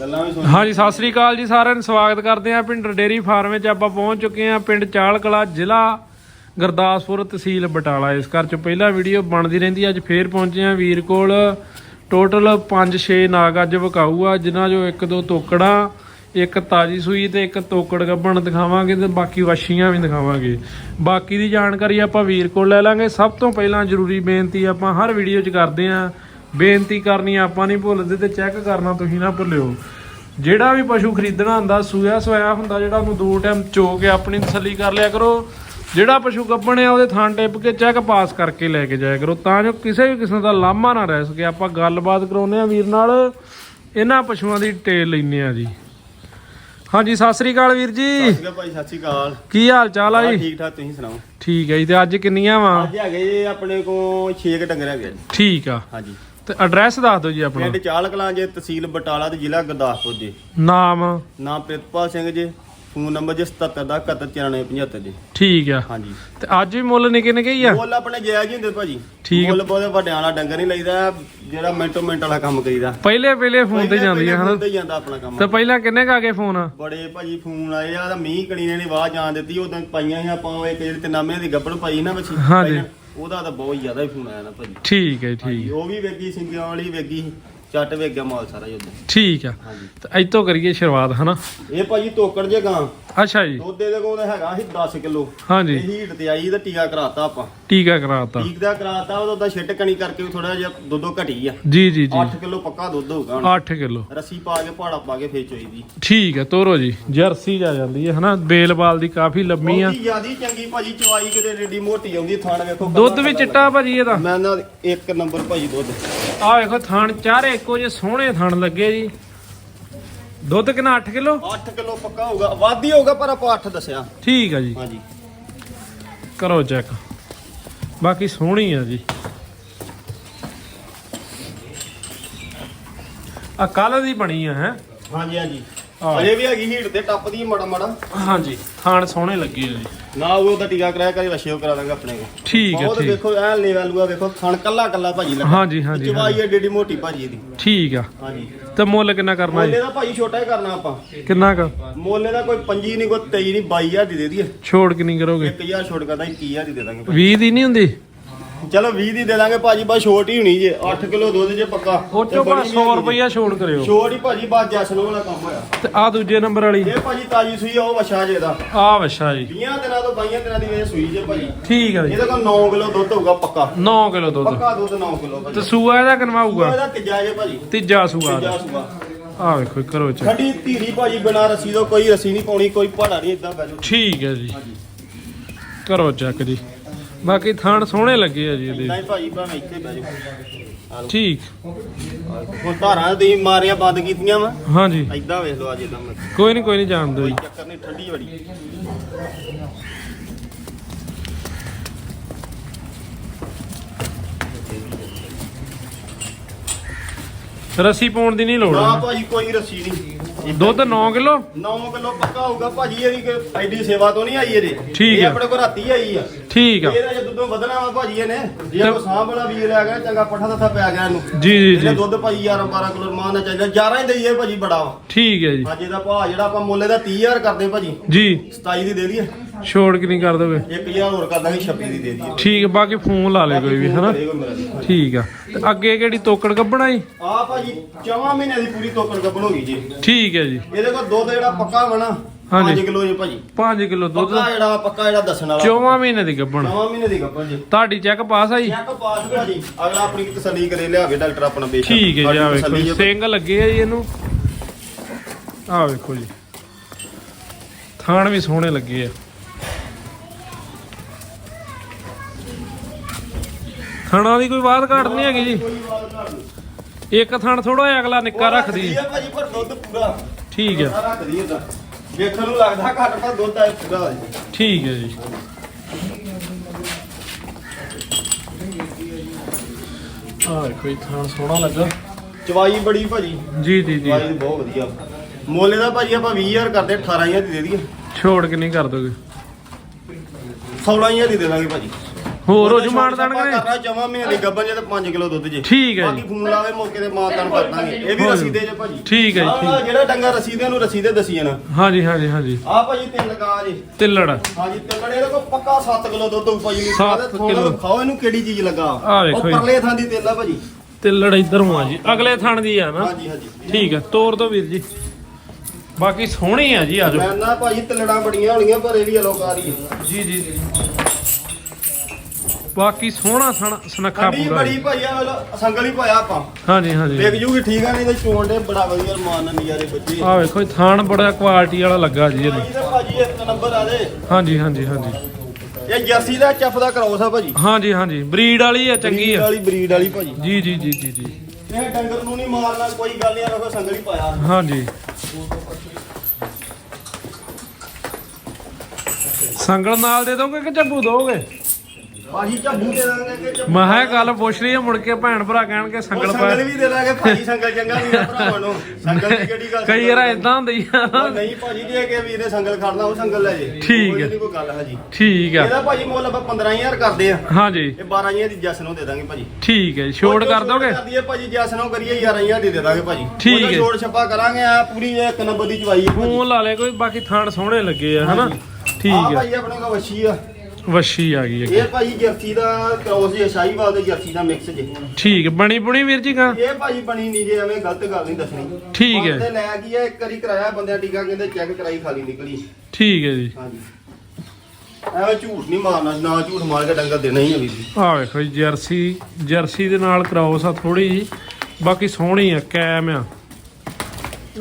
ਗੱਲਾਂ ਵੀ ਸੁਣ ਹਾਂਜੀ, ਸਤਿ ਸ੍ਰੀ ਅਕਾਲ ਜੀ ਸਾਰਿਆਂ ਨੂੰ। ਸਵਾਗਤ ਕਰਦੇ ਹਾਂ ਪਿੰਡ ਡੇਰੀ ਫਾਰਮ ਵਿੱਚ। ਆਪਾਂ ਪਹੁੰਚ ਚੁੱਕੇ ਹਾਂ ਪਿੰਡ ਚਾਲਕਲਾ ਜ਼ਿਲ੍ਹਾ ਗੁਰਦਾਸਪੁਰ ਤਹਿਸੀਲ ਬਟਾਲਾ। ਇਸ ਘਰ ਚ ਪਹਿਲਾ ਵੀਡੀਓ ਬਣਦੀ ਰਹਿੰਦੀ ਅੱਜ ਫੇਰ ਪਹੁੰਚੇ ਹਾਂ ਵੀਰ ਕੋਲ। ਟੋਟਲ 5-6 ਨਾਗ ਅੱਜ ਵਿਕਾਊ ਆ, ਜਿਨ੍ਹਾਂ ਜੋ ਇੱਕ ਦੋ ਤੋਕੜਾਂ, ਇੱਕ ਤਾਜੀ ਸੂਈ ਤੇ ਇੱਕ ਤੋਕੜ ਗੱਬਣ ਦਿਖਾਵਾਂਗੇ ਤੇ ਬਾਕੀ ਵਛੀਆਂ ਵੀ ਦਿਖਾਵਾਂਗੇ। ਬਾਕੀ ਦੀ ਜਾਣਕਾਰੀ ਆਪਾਂ ਵੀਰ ਕੋਲ ਲੈ ਲਾਂਗੇ। ਸਭ ਤੋਂ ਪਹਿਲਾਂ ਜ਼ਰੂਰੀ ਬੇਨਤੀ ਆਪਾਂ ਹਰ ਵੀਡੀਓ 'ਚ ਕਰਦੇ ਆਂ ਬੇਨਤੀ ਕਰਨੀ ਆਪਾਂ ਨਹੀਂ ਭੁੱਲਦੇ ਤੇ ਚੈੱਕ ਕਰਨਾ ਤੁਸੀਂ ਨਾ ਭੁੱਲਿਓ। ਜਿਹੜਾ ਵੀ ਪਸ਼ੂ ਖਰੀਦਣਾ ਹੁੰਦਾ ਸੂਆ ਸਵਾਇਆ ਹੁੰਦਾ ਜਿਹੜਾ ਉਹਨੂੰ ਦੋ ਟਾਈਮ ਚੋ ਕੇ ਆਪਣੀ ਤਸੱਲੀ ਕਰ ਲਿਆ ਕਰੋ। ਜਿਹੜਾ ਪਸ਼ੂ ਗੱਬਣ ਆ ਉਹਦੇ ਥਾਂ ਟਿੱਪ ਕੇ ਚੈੱਕ ਪਾਸ ਕਰਕੇ ਲੈ ਕੇ ਜਾਇਆ ਕਰੋ। ਤਾਂ ਜੋ ਕਿਸੇ ਵੀ ਕਿਸਮ ਦਾ ਲਾਮਾ ਨਾ ਰਹਿ ਸਕੇ। ਆਪਾਂ ਗੱਲਬਾਤ ਕਰਾਉਨੇ ਆ ਵੀਰ ਨਾਲ। ਇਹਨਾਂ ਪਸ਼ੂਆਂ ਦੀ ਡਿਟੇਲ ਲੈਨੇ ਆ ਜੀ। ਹਾਂਜੀ ਸਤਿ ਸ੍ਰੀ ਅਕਾਲ ਵੀਰ ਜੀ। ਸਤਿ ਸ਼੍ਰੀ ਅਕਾਲ ਭਾਈ ਸਤਿ ਸ਼੍ਰੀ ਅਕਾਲ। ਕੀ ਹਾਲ ਚਾਲ ਆ ਜੀ? ਠੀਕ ਠਾਕ ਤੁਸੀਂ ਸੁਣਾਓ? ਠੀਕ ਹੈ ਜੀ ਤੇ ਅੱਜ ਕਿੰਨੀਆਂ ਵਾ? ਅੱਜ ਹੈਗੇ ਆਪਣੇ ਕੋਲ 6 ਕ ਡੰਗਰ ਹੈਗੇ। ਠੀਕ ਆ। ਹਾਂਜੀ। ਤੇ ਐਡਰੈਸ ਦੱਸ ਦਿਓ ਜੀ ਆਪਣਾ। ਪਿੰਡ ਚਾਲ ਕਲਾਂ ਜੇ ਤਹਿਸੀਲ ਬਟਾਲਾ ਤੇ ਜ਼ਿਲ੍ਹਾ ਗੁਰਦਾਸਪੁਰ ਜੀ। ਨਾਮ। ਨਾਮ ਪ੍ਰਿਤਪਾਲ ਸਿੰਘ ਜੀ ਫੋਨ ਨੰਬਰ ਜੀ 77 ਦਾ 719475 ਜੀ। ਠੀਕ ਆ। ਹਾਂਜੀ। ਤੇ ਅੱਜ ਵੀ ਮੁੱਲ ਨਿੱਕੇ ਨਿੱਕੇ ਹੀ ਆ? ਮੁੱਲ ਆਪਣੇ ਜਾਇਜ਼ ਹੀ ਹੁੰਦੇ ਭਾਜੀ। ਠੀਕ। ਮੁੱਲ ਬਹੁਤ ਵੱਡਿਆਂ ਵਾਲਾ ਡੰਗਰ ਨਹੀਂ ਲਈਦਾ ਜਿਹੜਾ ਮਿੰਟੋ ਮਿੰਟ ਵਾਲਾ ਕੰਮ ਕਰੀਦਾ। ਪਹਿਲੇ ਪਹਿਲੇ ਫੋਨ ਤੇ ਜਾਂਦੀ ਆ ਹਨਾ? ਤੇ ਜਾਂਦਾ ਆਪਣਾ ਕੰਮ। ਤੇ ਪਹਿਲਾਂ ਕਿੰਨੇ ਕਾ ਕੇ ਫੋਨ? ਆ ਬੜੇ ਭਾਜੀ ਫੋਨ ਆਏ ਆ ਤਾਂ ਮੀਂਹ ਕਣੀ ਨੇ ਆਵਾਜ਼ ਜਾਣ ਦਿੱਤੀ ਉਦੋਂ ਪਾਈਆਂ ਸੀ ਆਪਾਂ ਇੱਕ ਜਿਹੜੀ ਤੇ ਨਾਮੇ ਦੀ ਗੱਬੜ ਪਾਈ ਨਾ ਬੱਚੀ ਹਾਂਜੀ। ਉਹਦਾ ਤਾਂ ਬਹੁਤ ਜ਼ਿਆਦਾ ਹੀ ਫੋਨ ਆਇਆ ਨਾ ਭਾਜੀ। ਠੀਕ ਹੈ ਹਾਂਜੀ, ਠੀਕ ਉਹ ਵੀ ਵੇਗੀ ਸਿੰਗਿਆਂ ਵਾਲੀ ਵੇਗੀ ਚੱਟ ਵੇਗ ਗਿਆ ਮਾਲ ਸਾਰਾ ਜਦੋਂ ਠੀਕ ਆ। ਹਾਂਜੀ। ਤੇ ਇੱਥੋਂ ਕਰੀਏ ਸ਼ੁਰੂਆਤ ਹਨਾ? ਇਹ ਭਾਜੀ ਤੋਕੜ ਜੇ ਗਾਂ। ਅੱਛਾ ਜੀ। ਦੁੱਧ ਦੇ ਕੋਲ ਹੈਗਾ ਸੀ 10 ਕਿਲੋ। ਹਾਂਜੀ। ਇਹ ਹੀਟ ਤੇ ਆਈ ਤਾਂ ਟੀਕਾ ਕਰਾਤਾ ਆਪਾਂ। ਟੀਕਾ ਕਰਾਤਾ। ਟੀਕ ਦਾ ਕਰਾਤਾ ਉਹਦਾ ਤਾਂ ਛਿੱਟ ਕਣੀ ਕਰਕੇ ਥੋੜਾ ਜਿਹਾ ਦੁੱਧੋ ਘਟੀ ਆ। ਜੀ ਜੀ ਜੀ। 8 ਕਿਲੋ ਪੱਕਾ ਦੁੱਧ ਹੋਊਗਾ ਹੁਣ। 8 ਕਿਲੋ। ਰੱਸੀ ਪਾ ਕੇ ਪਹਾੜਾ ਪਾ ਕੇ ਫੇਰ ਚੋਈ ਦੀ। ਠੀਕ ਹੈ ਤੋਰੋ ਜੀ। ਜਰਸੀ ਜਾ ਜਾਂਦੀ ਹੈ ਹਨਾ? ਬੇਲਬਾਲ ਦੀ ਕਾਫੀ ਲੰਮੀ ਆ। ਬਹੁਤੀ ਜਿਆਦੀ ਚੰਗੀ ਭਾਜੀ ਚਵਾਈ ਕਿਤੇ ਰੇਡੀ ਮੋਟੀ ਆਉਂਦੀ ਥਾਣ ਵੇਖੋ ਦੁੱਧ ਵੀ ਚਿੱਟਾ ਭਾਜੀ ਇਹਦਾ? ਮੈਂ ਨਾ ਇੱਕ ਨੰਬਰ ਭਾਜੀ ਦੁੱਧ। ਆ ਵੇਖੋ ਥਣ ਚਾਰੇ ਇੱਕੋ ਜਿਹੇ ਸੋਹਣੇ ਥਣ ਲੱਗੇ ਜੀ। ਦੁੱਧ ਕਿੰਨਾ 8 ਕਿਲੋ? 8 ਕਿਲੋ ਪੱਕਾ ਹੋਊਗਾ। ਵਾਦੀ ਹੋਊਗਾ ਪਰ ਆਪਾਂ 8 ਦੱਸਿਆ। ਠੀਕ ਆ ਜੀ। ਹਾਂਜੀ। ਕਰੋ ਚੈੱਕ। ਬਾਕੀ ਸੋਹਣੀ ਆ ਜੀ। ਆ ਕੱਲ ਦੀ ਬਣੀ ਆ ਹੈ? ਹਾਂਜੀ ਹਾਂਜੀ। ਹਾਂ। ਅਜੇ ਵੀ ਹੈਗੀ ਹੀਟ ਤੇ ਟੱਪਦੀ ਮੜਾ ਮੜਾ। ਹਾਂਜੀ ਥਾਣ ਸੋਹਣੇ ਲੱਗੇ ਜੀ। ਨਾ ਉਹ ਉਹਦਾ ਟੀਕਾ ਕਰਾਇਆ ਕਰੀ ਰਸ਼ੀਓ ਕਰਾ ਦਾਂਗੇ ਆਪਣੇ ਕੋਲ। ਠੀਕ ਹੈ ਬਹੁਤ ਠੀਕ। ਵੇਖੋ ਐ ਲੈਵਲ ਲੂਆ ਵੇਖੋ ਖਣ ਕੱਲਾ ਕੱਲਾ ਭਾਜੀ ਲੱਗਾ। ਹਾਂਜੀ ਹਾਂਜੀ ਚਵਾਈ। ਏਡੀ ਏਡੀ ਮੋਟੀ ਭਾਜੀ ਇਹਦੀ। ਠੀਕ ਆ। ਹਾਂਜੀ। ਤੇ ਮੁੱਲ ਕਿੰਨਾ ਕਰਨਾ ਮੋਲੇ ਜੀ ਦਾ ਭਾਜੀ ਛੋਟਾ ਹੀ ਕਰਨਾ ਆਪਾਂ। ਕਿੰਨਾ ਕ? ਮੋਲੇ ਦਾ ਕੋਈ 25 ਨਹੀਂ ਕੋਈ 23 ਨਹੀਂ 22000 ਦੀ ਦੇ ਦਈਏ। ਛੋੜ ਕਿੰਨੀ ਕਰੋਗੇ? 1000 ਛੋਟ ਕਰਦਾ 21000 ਦੀ ਦੇ ਦਾਂਗੇ ਭਾਜੀ। 20 ਦੀ ਨਹੀਂ ਹੁੰਦੀ? ਚਲੋ 20 ਦੀ ਦੇ ਦਾਂਗੇ ਭਾਜੀ ਬਸ ਛੋਟ ਹੀ ਹੋਣੀ ਜੇ 8 ਕਿਲੋ ਦੁੱਧ ਜੇ ਪੱਕਾ। ਉਹ ਤੇ ਚੋਂ ਬੜੀ ਬਸ 100 ਮਹਿੰਗੀ ਰੁਪਈਆ ਛੋੜ ਕਰਿਓ। ਛੋਟ ਹੀ ਭਾਜੀ ਬਸ ਜਸ਼ਨ ਵਾਲਾ ਕੰਮ ਹੋਇਆ। ਤੇ ਆ ਦੂਜੇ ਨੰਬਰ ਵਾਲੀ। ਇਹ ਭਾਜੀ ਤਾਜੀ ਸੂਈ ਆ ਉਹ ਵਛਾ ਜੇ ਦਾ। ਆ ਵਛਾ ਜੀ। 20 ਦਿਨਾਂ ਤੋਂ 22 ਦਿਨਾਂ ਦੀ ਇਹ ਸੂਈ ਜੇ ਭਾਜੀ। ਠੀਕ ਆ ਜੀ। ਇਹਦੇ ਕੋਲ 9 ਕਿਲੋ ਦੁੱਧ ਹੋਊਗਾ ਪੱਕਾ। 9 ਕਿਲੋ ਦੁੱਧ। ਪੱਕਾ ਦੁੱਧ 9 ਕਿਲੋ ਤੇ ਭਾਜੀ ਸੂਆ ਇਹਦਾ ਕਨਵਾਊਗਾ? ਇਹਦਾ ਤੀਜਾ ਜੇ ਭਾਜੀ। ਤੀਜਾ ਸੂਆ ਤੀਜਾ ਸੂਆ। ਆ ਵੇਖੋ ਕਰੋ ਚੈੱਕ। ਠੰਡੀ ਧੀਰੀ ਭਾਜੀ ਬਿਨਾ ਰੱਸੀ ਤੋਂ ਕੋਈ ਰੱਸੀ ਨਹੀਂ ਪਾਉਣੀ ਕੋਈ ਪਹਾੜਾ ਨਹੀਂ ਇਦਾਂ ਬੈਜੋ ਠੀਕ ਹੈ ਜੀ। ਕਰੋ ਚੈੱਕ ਜੀ। ਬਾਕੀ ਥਾਣ ਸੋਹਣੇ ਲੱਗੇ ਆ ਜੀ ਇਹਦੇ। ਨਹੀਂ ਭਾਜੀ ਭਾਵੇਂ ਇੱਥੇ ਬੈਜੋ ਠੀਕ। ਹੁਣ ਧਾਰਾਂ ਦੀ ਮਾਰੀਆਂ ਬੰਦ ਕੀਤੀਆਂ ਵਾ। ਹਾਂਜੀ। ਐਦਾਂ ਵੇਖ ਲਓ ਅੱਜ ਇਦਾਂ ਕੋਈ ਨਹੀਂ ਕੋਈ ਨਹੀਂ ਜਾਣ ਦਿਓ ਕੋਈ ਜੀ। ਚੱਕਰ ਨਹੀਂ ਠੰਡੀ ਬੜੀ ਰੱਸੀ ਪਾਉਣ ਦੀ ਨਹੀਂ ਲੋੜ। ਨਾ ਭਾਜੀ ਕੋਈ ਰੱਸੀ ਨਹੀਂ ਦੁੱਧ 9 ਕਿਲੋ? 9 ਕਿਲੋ ਪੱਕਾ ਹੋਊਗਾ। ਭਾਜੀ ਇਹਦੀ ਐਡੀ ਸੇਵਾ ਤੋਂ ਨਹੀਂ ਆਈ ਇਹਦੇ। ਠੀਕ। ਆਪਣੇ ਕੋਲ ਰਾਤੀ ਆਈ ਆ। ਠੀਕ ਆ। ਇਹਦਾ ਜੇ ਦੁੱਧੋਂ ਵਧਣਾ ਵਾ ਭਾਜੀ ਇਹਨੇ ਜੇ ਕੋ ਸਾਂਭ ਵਾਲਾ ਵੀਰ ਲੈ ਗਿਆ ਚੰਗਾ ਪੱਠਾ ਦੱਥਾ ਪਿਆ ਗਿਆ ਇਹਨੂੰ। ਜੀ ਜੀ ਇਹਨੇ ਜੀ। ਦੁੱਧ ਭਾਜੀ 11 12 ਕਿਲੋ ਰਮਾਨ ਚਾਹੀਦਾ। 11 ਹੀ ਦਈਏ ਭਾਜੀ ਬੜਾ ਵਾ। ਠੀਕ ਹੈ ਜੀ। ਅੱਜ ਇਹਦਾ ਭਾਅ ਜਿਹੜਾ ਆਪਾਂ ਮੁੱਲੇ ਦਾ 30000 ਕਰਦੇ ਭਾਜੀ। ਜੀ। 27 ਦੀ ਦੇ ਦਈਏ। ਛੋੜ ਕਿ ਨਹੀਂ ਕਰ ਦੋਗੇ? 1000 ਹੋਰ ਕਰ ਦਾਂਗੇ 26 ਦੀ ਦੇ ਦਈਏ। ਠੀਕ ਹੈ, ਬਾਕੀ ਫੋਨ ਲਾ ਲੈ ਕੋਈ ਵੀ ਹਨਾ? ਠੀਕ ਆ। ਤੇ ਅੱਗੇ ਕਿਹੜੀ ਤੋਕੜ ਕੱਢਣਾ ਜੀ? ਆ ਭਾਜੀ ਚਵਾਂ ਮਹੀਨੇ ਦੀ ਪੂਰੀ ਤੋਕੜ ਗੱਬਣ ਹੋ ਗਈ ਜੀ। ਠੀਕ ਹੈ ਜੀ। ਇਹਦੇ ਕੋਲ ਦੁੱਧ ਜਿਹੜਾ ਪੱਕਾ ਵਾ ਨਾ ਹਾਂਜੀ। 5 ਕਿਲੋ ਜੀ ਭਾਜੀ। 5 ਕਿਲੋ ਦੁੱਧ। ਪੱਕਾ ਜਿਹੜਾ ਪੱਕਾ ਜਿਹੜਾ ਦੱਸਣ ਵਾਲਾ। ਚੌਵਾਂ ਮਹੀਨੇ ਦੀ ਗੱਭਣ। ਨਵਾਂ ਮਹੀਨੇ ਦੀ ਗੱਬਣ ਜੀ। ਤੁਹਾਡੀ ਚੈੱਕ ਪਾਸ ਆ ਜੀ? ਚੈੱਕ ਪਾਸ ਭਾਜੀ ਅਗਲਾ ਆਪਣੀ ਤਸੱਲੀ ਕਰੇ ਲਿਆਵੇ ਡਾਕਟਰ ਆਪਣਾ ਬੇਸ਼ੱਕ ਠੀਕ ਹੈ ਜੀ ਆ ਵੇਖੋ ਜੀ। ਸਿੰਘ ਲੱਗੇ ਆ ਜੀ ਇਹਨੂੰ। ਆ ਵੇਖੋ ਜੀ। ਥਾਣ ਵੀ ਸੋਹਣੇ ਲੱਗੇ ਆ। ਥਾਣਾ ਦੀ ਕੋਈ ਬਾਤ ਘਾਟ ਨਹੀਂ ਹੈਗੀ ਜੀ। ਇੱਕ ਥਾਣ ਥੋੜਾ ਜਿਹਾ ਅਗਲਾ ਨਿੱਕਾ ਰੱਖਦੀ। ਹੈ ਭਾਜੀ ਪਰ ਦੁੱਧ ਪੂਰਾ। ਠੀਕ ਰੱਖਦੀ ਇਹਦਾ। ਵੇਖਣ ਨੂੰ ਲੱਗਦਾ ਘੱਟ ਪਰ ਦੁੱਧ ਆ ਪੂਰਾ ਆ ਜੀ। ਠੀਕ ਹੈ ਜੀ। ਆ ਵੇਖੋ ਜੀ ਥਾਣ ਸੋਹਣਾ ਲੱਗਾ। ਚਵਾਈ ਬੜੀ ਭਾਜੀ। ਜੀ ਜੀ ਜੀ। ਚਵਾਈ ਬਹੁਤ ਵਧੀਆ। ਮੁੱਲ ਦਾ ਭਾਜੀ ਆਪਾਂ 20000 ਕਰਦੇ 18000 ਦੀ ਦੇ ਦਈਏ। ਛੋੜ ਕੇ ਨਹੀਂ ਕਰ ਦੋਗੇ। 16000 ਦੀ ਦੇ ਦਾਂਗੇ ਭਾਜੀ। ਹੋਰ ਹੋ ਜੂ ਮਾਨ ਦਾਨ ਕਰੇ ਕਰਨਾ ਜਮਾ ਮਹੀਨੇ ਦੀ ਗੱਬਨ ਜੇ ਤੇ 5 ਕਿਲੋ ਦੁੱਧ ਜੇ। ਠੀਕ ਹੈ ਬਾਕੀ ਫੋਨ ਲਾਵੇ ਮੌਕੇ ਤੇ ਮਾਂ ਤਾਨ ਕਰ ਦਾਂਗੇ। ਇਹ ਵੀ ਰਸੀਦੇ ਜੇ ਭਾਜੀ। ਠੀਕ ਹੈ ਜੀ, ਜਿਹੜਾ ਡੰਗਾ ਰਸੀਦੇ ਨੂੰ ਰਸੀਦੇ ਦੱਸੀ ਜਾਣਾ। ਹਾਂਜੀ ਹਾਂਜੀ ਹਾਂਜੀ। ਆ ਭਾਜੀ ਤਿੰਨ ਲਗਾ ਜੇ। ਤਿੱਲੜ। ਹਾਂਜੀ ਤਿੰਨ ਇਹਦੇ ਕੋਲ ਪੱਕਾ 7 ਕਿਲੋ ਦੁੱਧ ਹੋਊ ਭਾਜੀ। ਸੱਤ ਕਿੱਲੋ। ਖਾਓ ਇਹਨੂੰ ਕਿਹੜੀ ਚੀਜ਼ ਲੱਗਾ। ਉਹ। ਪਰਲੇ ਥਾਂ ਦੀ ਤੇਲਾ ਭਾਜੀ। ਤਿੱਲੜ ਇਧਰੋਂ ਆ ਜੀ। ਅਗਲੇ ਥਣ ਦੀ ਆ ਨਾ। ਹਾਂਜੀ ਹਾਂਜੀ। ਠੀਕ ਹੈ ਤੋਰ ਦੋ ਵੀਰ ਜੀ। ਬਾਕੀ ਸੋਹਣੀ ਆ ਜੀ ਆਜੋ ਮੈਂ ਨਾ ਭਾਜੀ ਤਿਲੜਾਂ ਬੜੀਆਂ ਹੋਣੀਆਂ ਪਰ ਇਹ ਵੀ ਅਲੋਕਾਰੀ ਜੀ ਜੀ। ਬਾਕੀ ਸੋਹਣਾ ਸਣ ਸੁਨੱਖਾ ਠੰਡੀ ਪੂਰਾ ਬੜੀ ਜੀ। ਭਾਈ ਆ ਸੰਗਲ ਹੀ ਪਾਇਆ ਆਪਾਂ। ਹਾਂਜੀ ਹਾਂਜੀ। ਵੇਖ ਜੂਗੀ ਠੀਕ ਆ ਨਹੀਂ ਤੇ ਚੋਣ ਦੇ ਬੜਾ ਵਧੀਆ ਮਾਨ ਨਾਲ ਨਜ਼ਾਰੇ ਬੱਚੇ ਆ ਵੇਖੋ ਇਹ ਥਾਣ ਬੜਾ ਕੁਆਲਿਟੀ ਵਾਲਾ ਲੱਗਾ ਜੀ ਇਹਨੂੰ। ਤੇ ਭਾਜੀ ਇੱਕ ਨੰਬਰ ਆ ਦੇ। ਹਾਂਜੀ ਹਾਂਜੀ ਹਾਂਜੀ। ਇਹ ਜਰਸੀ ਦਾ ਚੱਫ ਦਾ ਕ੍ਰੋਸ ਆ ਭਾਜੀ। ਹਾਂਜੀ ਹਾਂਜੀ। ਬਰੀਡ ਵਾਲੀ ਆ ਚੰਗੀ ਆ। ਵਾਲੀ ਬਰੀਡ ਵਾਲੀ ਭਾਜੀ। ਜੀ ਜੀ ਜੀ ਜੀ ਜੀ। ਇਹ ਡੰਗਰ ਨੂੰ ਨਹੀਂ ਮਾਰਨਾ ਕੋਈ ਗੱਲ ਨਹੀਂ ਰੱਖੋ ਸੰਗਲ ਹੀ ਪਾਇਆ। ਹਾਂਜੀ। ਸੰਗਲ ਨਾਲ ਦੇ ਦੋਗੇ ਕਿ ਝੱਬੂ ਦੋਗੇ? ਭਾਜੀ ਝੱਬੂ ਦੇ ਦਾਂਗੇ ਕਿ ਮੈਂ ਕਿਹਾ ਗੱਲ ਪੁੱਛ ਰਹੀ ਆ ਮੁੜ ਕੇ ਭੈਣ ਭਰਾ ਕਹਿਣਗੇ ਸੰਗਲ ਸੰਗਲ ਪਾਇਆ ਵੀ ਦੇ ਦਾਂਗੇ ਭਾਜੀ ਸੰਗਲ ਚੰਗਾ ਵੀਰ ਭਰਾਵਾਂ ਨੂੰ। ਸੰਗਲ ਦੀ ਕਿਹੜੀ ਗੱਲ ਕਈ ਵਾਰ ਇਦਾਂ ਹੁੰਦੀ ਆ। ਉਹ ਨਹੀਂ ਭਾਜੀ ਜੇ ਕਿ ਵੀਰ ਨੇ ਸੰਗਲ ਖੜਨਾ ਉਹ ਸੰਗਲ ਲੈ ਜੇ। ਠੀਕ ਹੈ। ਨਹੀਂ ਕੋਈ ਗੱਲ ਹੈ ਜੀ। ਠੀਕ ਆ। ਇਹਦਾ ਭਾਜੀ ਮੁੱਲ ਆਪਾਂ 15000 ਕਰਦੇ ਆ। ਹਾਂਜੀ। ਇਹ 12000 ਦੀ ਜਸ ਨੂੰ ਦੇ ਦਾਂਗੇ ਭਾਜੀ। ਠੀਕ ਹੈ ਛੋਟ ਕਰ ਦੋਗੇ? ਕਰ ਦਈਏ ਭਾਜੀ ਜਸ ਨੂੰ ਕਰੀਏ 11000 ਦੀ ਦੇ ਦਾਂਗੇ ਭਾਜੀ। ਠੀਕ ਉਹਦਾ ਹੈ। ਛੋੜ ਛੱਪਾ ਕਰਾਂਗੇ ਆ ਪੂਰੀ ਇੱਕ ਨੰਬਰ ਦੀ ਚਵਾਈ ਹੈ ਭਾਜੀ। ਫੋਨ ਲਾ ਲੈ ਕੋਈ ਬਾਕੀ ਥਾਣ ਸੋਹਣੇ ਲੱਗੇ ਆ ਹਨਾ? ਆ ਠੀਕ ਆ। ਭਾਜੀ ਆਪਣੇ ਕੋਲ ਵੱਛੀ ਆ। ਵੱਛੀ ਆ ਗਈ। ਇਹ ਭਾਜੀ ਜਰਸੀ ਦਾ ਕ੍ਰੋਸ ਜੇ ਸ਼ਾਹੀਵਾਲ ਤੇ ਜਰਸੀ ਦਾ ਮਿਕਸ ਜੇ। ਠੀਕ ਬਣੀ ਬੁਣੀ ਵੀਰ ਜੀ ਕਾ ਇਹ ਭਾਜੀ ਬਣੀ ਨਹੀਂ ਜੇ ਐਵੇਂ ਗਲਤ ਗੱਲ ਨਹੀਂ ਦੱਸਣੀ। ਠੀਕ ਹੈ। ਬੰਦੇ ਲੈ ਗਈ ਆ ਇੱਕ ਵਾਰੀ ਕਰਾਇਆ ਬੰਦਿਆਂ ਟੀਕਾ ਕਹਿੰਦੇ ਚੈੱਕ ਕਰਾਈ ਖਾਲੀ ਨਿਕਲੀ। ਠੀਕ ਹੈ ਜੀ। ਹਾਂਜੀ। ਐਵੇਂ ਝੂਠ ਨਹੀਂ ਮਾਰਨਾ ਨਾ ਝੂਠ ਮਾਰ ਕੇ ਡੰਗਰ ਦੇਣਾ ਹੀ ਆ ਬੀਬੀ ਆ ਵੇਖੋ ਜੀ ਜਰਸੀ ਜਰਸੀ ਦੇ ਨਾਲ ਕਰਾਉਸ ਆ ਥੋੜੀ ਜੀ ਬਾਕੀ ਸੋਹਣੀ ਆ ਕੈਮ ਆ।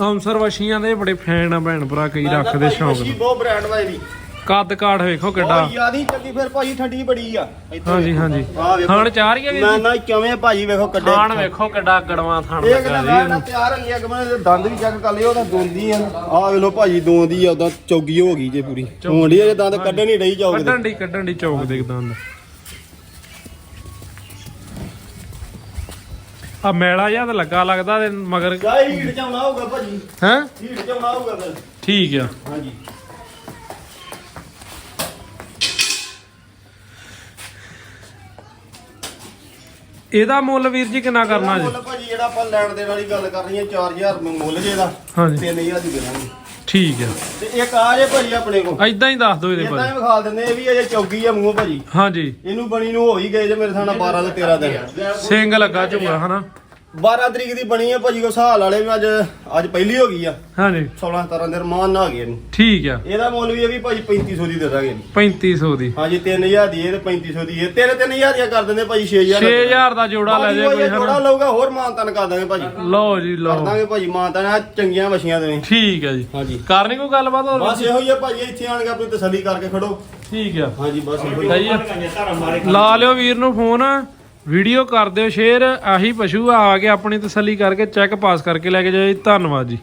ਅੰਸਰ ਵਸ਼ੀਆਂ ਦੇ ਬੜੇ ਫੈਨ ਆ ਭੈਣ ਭਰਾ ਕਈ ਰੱਖਦੇ ਸ਼ੌਂਕ ਬਹੁਤ ਬ੍ਰਾਂਡ ਵਾ। ਇਹਦੀ ਕੱਦ ਕਾਠ ਵੇਖੋ ਕਿੱਡਾ। ਉਹ ਯਾਦੀ ਚੱਲੀ ਫਿਰ ਭਾਜੀ ਠੰਡੀ ਬੜੀ ਆ। ਇੱਥੇ ਹਾਂਜੀ। ਹਾਂਜੀ। ਆਹ ਵੇਖੋ। ਚਾਰ ਹੀ ਆ ਵੀਰ ਜੀ? ਨਾ ਕਿਵੇਂ ਭਾਜੀ ਵੇਖੋ ਕੱਢੇ। ਥਾਣ ਵੇਖੋ ਕਿੱਡਾ ਗੜਵਾ ਥਾਣ ਇਹ ਲੱਗਾ ਜੀ। ਤਿਆਰ ਹੋ ਗਿਆ ਮੈਂ ਦੰਦ ਵੀ ਚੈੱਕ ਕਰ ਲਿਓ ਉਹਦਾ ਦੋਂਦੀ ਆ ਆਹ ਵੇਖ ਲੋ ਭਾਜੀ ਦੋਂਦੀ ਆ ਉਹਦਾ ਚੌਗੀ ਹੋ ਗਈ ਜੇ ਪੂਰੀ। ਹੋਂਡੀ ਜੇ ਦੰਦ ਕੱਢਣ ਹੀ ਰਹੀ ਜਾਓਗੇ ਕੱਢਣ ਦੀ ਕੱਢਣ ਦੀ ਚੌਕ ਦੇ ਦੰਦ। ਆ ਮੈਲਾ ਜਿਹਾ ਤਾਂ ਲੱਗਾ ਲੱਗਦਾ ਤੇ ਮਗਰ ਗਾਈ ਹੀਟ ਚ ਆਉਣਾ ਹੋਊਗਾ ਭਾਜੀ। ਹੈ? ਹੀਟ ਚ ਆਉਣਾ ਹੋਊਗਾ ਫਿਰ। ਠੀਕ ਆ। ਹਾਂਜੀ। ਇਹਦਾ ਮੁੱਲ ਵੀਰ ਜੀ ਕਿੰਨਾ ਕਰਨਾ ਜੀ? ਮੁੱਲ ਭਾਜੀ ਜਿਹੜਾ ਆਪਾਂ ਲੈਣ ਦੇਣ ਵਾਲੀ ਗੱਲ ਕਰ ਰਹੀ ਹਾਂ 4000 ਮੁੱਲ ਜੇ ਦਾ ਹਾਂਜੀ। 3000 ਦੀ ਦੇ ਦਾਂਗੇ ਠੀਕ ਆ ਤੇ ਇੱਕ ਆ ਜੇ ਭਾਜੀ ਆਪਣੇ ਕੋਲ। ਐਦਾਂ ਹੀ ਦੱਸ ਦਿਓ ਇਹਦੇ ਇਦਾਂ ਹੀ ਵਿਖਾ ਦਿੰਦੇ ਇਹ ਵੀ ਅਜੇ ਚੌਗੀ ਆ ਮੂੰਹ ਭਾਜੀ। ਹਾਂਜੀ। ਇਹਨੂੰ ਬਣੀ ਨੂੰ ਹੋ ਹੀ ਗਏ ਜੇ ਮੇਰੇ ਸਾਹਮਣੇ 12 ਤੋਂ 13 ਦਿਨ। ਸਿੰਘ ਲੱਗਾ ਝੁੰਗਾ ਹਨਾ? 12 ਤਰੀਕ ਦੀ ਬਣੀ ਹੈ ਭਾਜੀ ਕੋ ਸਾਲ ਵਾਲੇ ਵੀ ਅੱਜ ਅੱਜ ਪਹਿਲੀ ਹੋ ਗਈ ਆ। ਹਾਂਜੀ। 16 17 ਦਿਨ ਮਾਨ ਨਾ ਆ ਗਏ ਇਹਨੂੰ। ਠੀਕ ਆ। ਇਹਦਾ ਮੁੱਲ ਵੀ ਇਹ ਵੀ ਭਾਜੀ 3500 ਦੀ ਦੇ ਦਾਂਗੇ ਇਹਨੂੰ। 3500 ਦੀ। ਹਾਂਜੀ 3000 ਦੀ ਇਹ ਤੇ 3500 ਦੀ ਇਹ ਤੇਰੇ 3000 ਦੀਆਂ ਕਰ ਦਿੰਦੇ ਭਾਜੀ 6000 6000 ਦਾ ਜੋੜਾ ਲੈ ਜਾ ਕੋਈ ਥੋੜਾ ਹਨਾ। ਲਊਗਾ ਹੋਰ ਮਾਨਤਨ ਕਰ ਦਾਂਗੇ ਭਾਜੀ। ਲਓ ਜੀ ਕਰ ਲਓ ਦਾਂਗੇ ਭਾਜੀ ਮਾਨਤਨ ਆ ਚੰਗੀਆਂ ਵਛੀਆਂ ਦੇ ਠੀਕ ਆ ਜੀ। ਹਾਂਜੀ। ਕਰਨੀ ਕੋਈ ਗੱਲਬਾਤ ਹੋਰ? ਬਸ ਇਹੋ ਹੀ ਆ ਭਾਜੀ ਇੱਥੇ ਆਣ ਕੇ ਆਪਣੀ ਤਸੱਲੀ ਕਰਕੇ ਖੜੋ। ਠੀਕ ਆ। ਹਾਂਜੀ ਬਸ ਇਹੋ ਹੀ ਆ। ਲਾ ਲਿਓ ਵੀਰ ਨੂੰ ਫੋਨ। ਵੀਡੀਓ ਕਰ ਦਿਓ, ਸ਼ੇਅਰ, ਆਹੀ ਪਸ਼ੂ ਆ ਕੇ ਆਪਣੀ ਤਸੱਲੀ ਕਰਕੇ ਚੈੱਕ ਪਾਸ ਕਰਕੇ ਲੈ ਕੇ ਜਾਓ ਜੀ। ਧੰਨਵਾਦ ਜੀ।